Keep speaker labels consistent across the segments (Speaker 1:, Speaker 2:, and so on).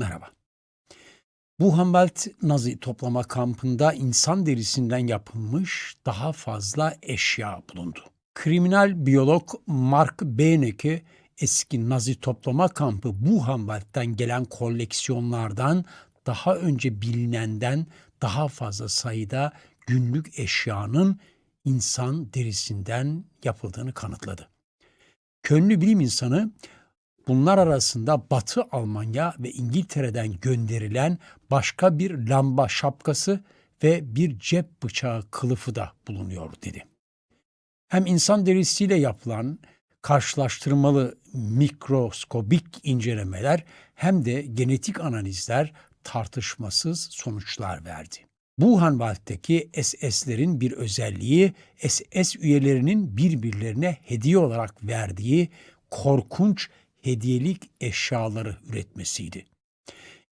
Speaker 1: merhaba. Buchenwald Nazi toplama kampında insan derisinden yapılmış daha fazla eşya bulundu. Kriminal biyolog Mark Benecke eski Nazi toplama kampı Buchenwald'den gelen koleksiyonlardan daha önce bilinenden daha fazla sayıda günlük eşyanın insan derisinden yapıldığını kanıtladı. Könlü bilim insanı bunlar arasında Batı Almanya ve İngiltere'den gönderilen başka bir lamba şapkası ve bir cep bıçağı kılıfı da bulunuyor dedi. Hem insan derisiyle yapılan karşılaştırmalı mikroskobik incelemeler hem de genetik analizler tartışmasız sonuçlar verdi. Buchenwald'deki SS'lerin bir özelliği SS üyelerinin birbirlerine hediye olarak verdiği korkunç hediyelik eşyaları üretmesiydi.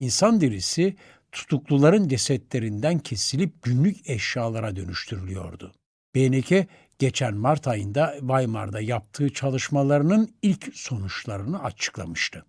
Speaker 1: İnsan derisi tutukluların cesetlerinden kesilip günlük eşyalara dönüştürülüyordu. Beneke geçen Mart ayında Weimar'da yaptığı çalışmalarının ilk sonuçlarını açıklamıştı.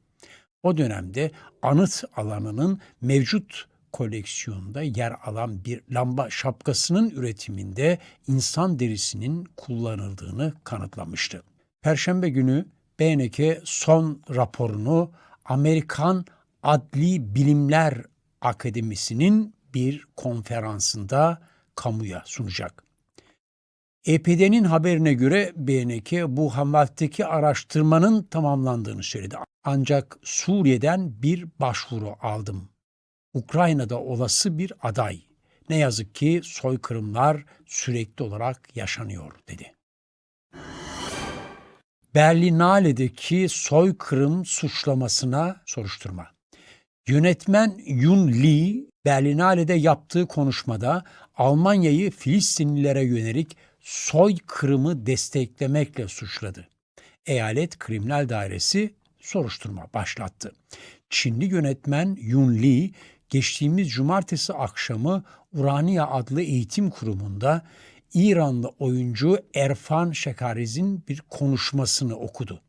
Speaker 1: O dönemde anıt alanının mevcut koleksiyonda yer alan bir lamba şapkasının üretiminde insan derisinin kullanıldığını kanıtlamıştı. Perşembe günü BNK son raporunu Amerikan Adli Bilimler Akademisi'nin bir konferansında kamuya sunacak. EPD'nin haberine göre BNK bu Hamvalt'taki araştırmanın tamamlandığını söyledi. Ancak Suriye'den bir başvuru aldım. Ukrayna'da olası bir aday. Ne yazık ki soykırımlar sürekli olarak yaşanıyor dedi. Berlinale'deki soykırım suçlamasına soruşturma. Yönetmen Yun Lee, Berlinale'de yaptığı konuşmada Almanya'yı Filistinlilere yönelik soykırımı desteklemekle suçladı. Eyalet Kriminal Dairesi soruşturma başlattı. Çinli yönetmen Yun Lee, geçtiğimiz cumartesi akşamı Urania adlı eğitim kurumunda İranlı oyuncu Erfan Şekariz'in bir konuşmasını okudu.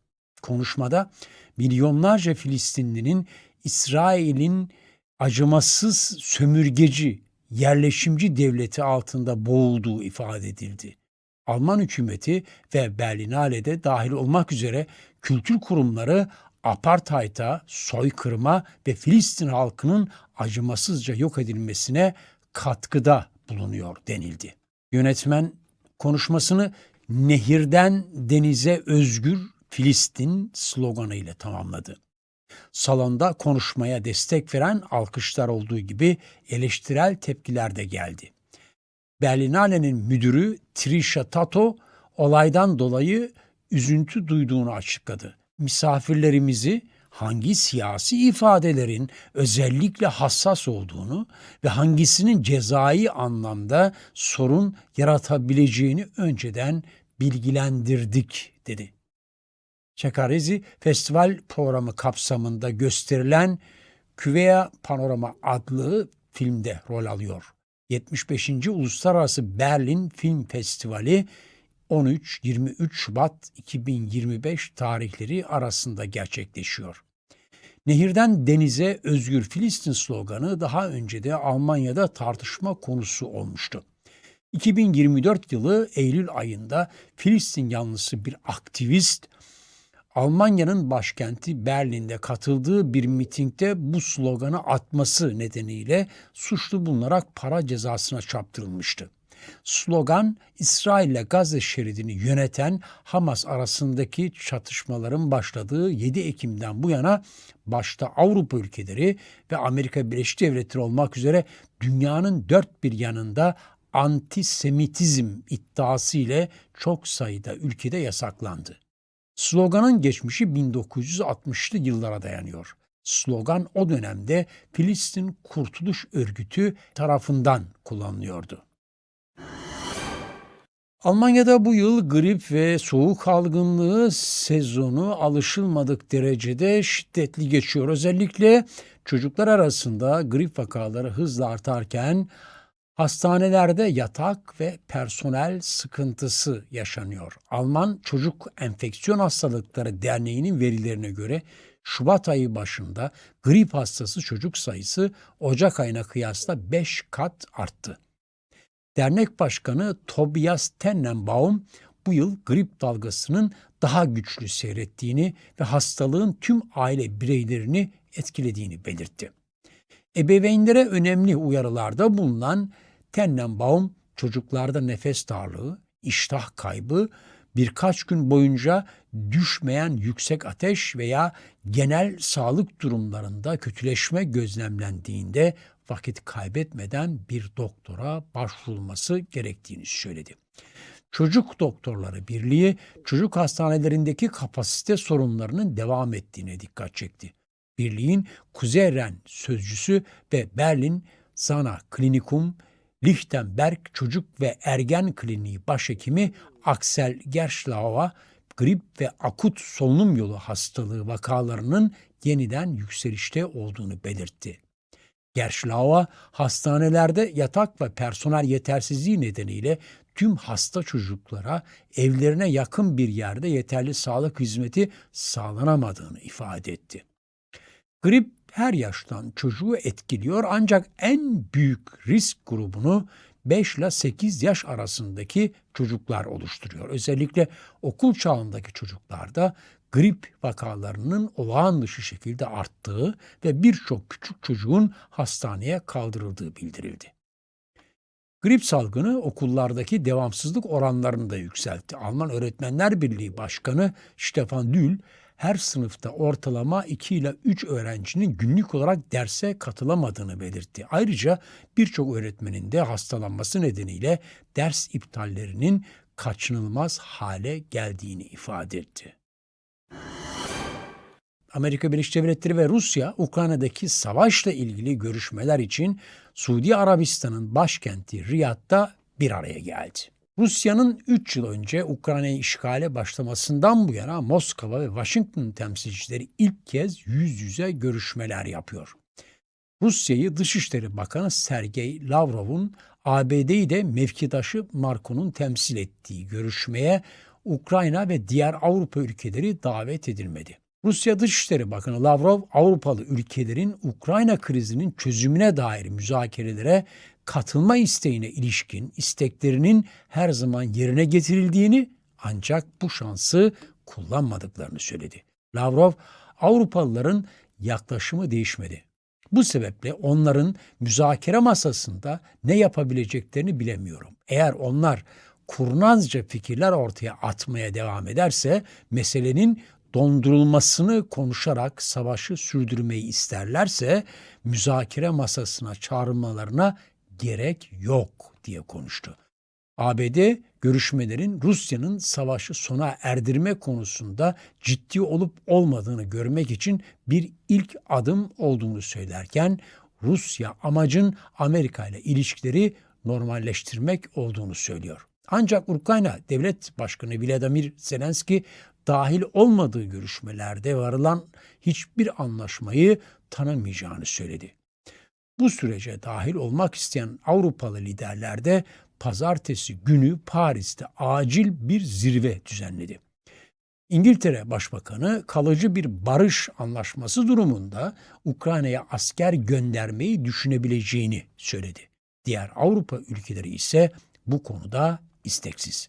Speaker 1: Konuşmada milyonlarca Filistinlinin İsrail'in acımasız sömürgeci, yerleşimci devleti altında boğulduğu ifade edildi. Alman hükümeti ve Berlinale'de dahil olmak üzere kültür kurumları apartheid'a, soykırıma ve Filistin halkının acımasızca yok edilmesine katkıda bulunuyor denildi. Yönetmen konuşmasını nehirden denize özgür Filistin sloganı ile tamamladı. Salonda konuşmaya destek veren alkışlar olduğu gibi eleştirel tepkiler de geldi. Berlinale'nin müdürü Trisha Tato olaydan dolayı üzüntü duyduğunu açıkladı. Misafirlerimizi hangi siyasi ifadelerin özellikle hassas olduğunu ve hangisinin cezai anlamda sorun yaratabileceğini önceden bilgilendirdik dedi. Çekarezi festival programı kapsamında gösterilen Küveya Panorama adlı filmde rol alıyor. 75. Uluslararası Berlin Film Festivali 13-23 Şubat 2025 tarihleri arasında gerçekleşiyor. Nehirden denize özgür Filistin sloganı daha önce de Almanya'da tartışma konusu olmuştu. 2024 yılı Eylül ayında Filistin yanlısı bir aktivist Almanya'nın başkenti Berlin'de katıldığı bir mitingde bu sloganı atması nedeniyle suçlu bulunarak para cezasına çarptırılmıştı. Slogan İsrail ile Gazze şeridini yöneten Hamas arasındaki çatışmaların başladığı 7 Ekim'den bu yana başta Avrupa ülkeleri ve Amerika Birleşik Devletleri olmak üzere dünyanın dört bir yanında antisemitizm iddiası ile çok sayıda ülkede yasaklandı. Sloganın geçmişi 1960'lı yıllara dayanıyor. Slogan o dönemde Filistin Kurtuluş Örgütü tarafından kullanılıyordu. Almanya'da bu yıl grip ve soğuk algınlığı sezonu alışılmadık derecede şiddetli geçiyor. Özellikle çocuklar arasında grip vakaları hızla artarken hastanelerde yatak ve personel sıkıntısı yaşanıyor. Alman Çocuk Enfeksiyon Hastalıkları Derneği'nin verilerine göre Şubat ayı başında grip hastası çocuk sayısı Ocak ayına kıyasla 5 kat arttı. Dernek Başkanı Tobias Tenenbaum bu yıl grip dalgasının daha güçlü seyrettiğini ve hastalığın tüm aile bireylerini etkilediğini belirtti. Ebeveynlere önemli uyarılarda bulunan Tenenbaum çocuklarda nefes darlığı, iştah kaybı, birkaç gün boyunca düşmeyen yüksek ateş veya genel sağlık durumlarında kötüleşme gözlemlendiğinde vakit kaybetmeden bir doktora başvurulması gerektiğini söyledi. Çocuk Doktorları Birliği çocuk hastanelerindeki kapasite sorunlarının devam ettiğine dikkat çekti. Birliğin Kuzey Ren sözcüsü ve Berlin Sana Klinikum Lichtenberg Çocuk ve Ergen Kliniği Başhekimi Axel Gerschlauer grip ve akut solunum yolu hastalığı vakalarının yeniden yükselişte olduğunu belirtti. Gerschlauer hastanelerde yatak ve personel yetersizliği nedeniyle tüm hasta çocuklara evlerine yakın bir yerde yeterli sağlık hizmeti sağlanamadığını ifade etti. Grip her yaştan çocuğu etkiliyor ancak en büyük risk grubunu 5 ile 8 yaş arasındaki çocuklar oluşturuyor. Özellikle okul çağındaki çocuklarda grip vakalarının olağan dışı şekilde arttığı ve birçok küçük çocuğun hastaneye kaldırıldığı bildirildi. Grip salgını okullardaki devamsızlık oranlarını da yükseltti. Alman Öğretmenler Birliği Başkanı Stefan Dül, her sınıfta ortalama 2 ile 3 öğrencinin günlük olarak derse katılamadığını belirtti. Ayrıca birçok öğretmenin de hastalanması nedeniyle ders iptallerinin kaçınılmaz hale geldiğini ifade etti. Amerika Birleşik Devletleri ve Rusya Ukrayna'daki savaşla ilgili görüşmeler için Suudi Arabistan'ın başkenti Riyad'da bir araya geldi. Rusya'nın 3 yıl önce Ukrayna'yı işgale başlamasından bu yana Moskova ve Washington temsilcileri ilk kez yüz yüze görüşmeler yapıyor. Rusya'yı Dışişleri Bakanı Sergey Lavrov'un ABD'yi de mevkidaşı Marco'nun temsil ettiği görüşmeye Ukrayna ve diğer Avrupa ülkeleri davet edilmedi. Rusya Dışişleri Bakanı Lavrov, Avrupalı ülkelerin Ukrayna krizinin çözümüne dair müzakerelere katılma isteğine ilişkin isteklerinin her zaman yerine getirildiğini ancak bu şansı kullanmadıklarını söyledi. Lavrov, Avrupalıların yaklaşımı değişmedi. Bu sebeple onların müzakere masasında ne yapabileceklerini bilemiyorum. Eğer onlar kurnazca fikirler ortaya atmaya devam ederse meselenin dondurulmasını konuşarak savaşı sürdürmeyi isterlerse müzakere masasına çağrılmalarına gerek yok diye konuştu. ABD görüşmelerin Rusya'nın savaşı sona erdirme konusunda ciddi olup olmadığını görmek için bir ilk adım olduğunu söylerken Rusya amacın Amerika ile ilişkileri normalleştirmek olduğunu söylüyor. Ancak Ukrayna Devlet Başkanı Vladimir Zelenski dahil olmadığı görüşmelerde varılan hiçbir anlaşmayı tanımayacağını söyledi. Bu sürece dahil olmak isteyen Avrupalı liderler de pazartesi günü Paris'te acil bir zirve düzenledi. İngiltere Başbakanı kalıcı bir barış anlaşması durumunda Ukrayna'ya asker göndermeyi düşünebileceğini söyledi. Diğer Avrupa ülkeleri ise bu konuda isteksiz.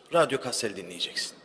Speaker 2: Radyo Kassel dinleyeceksin.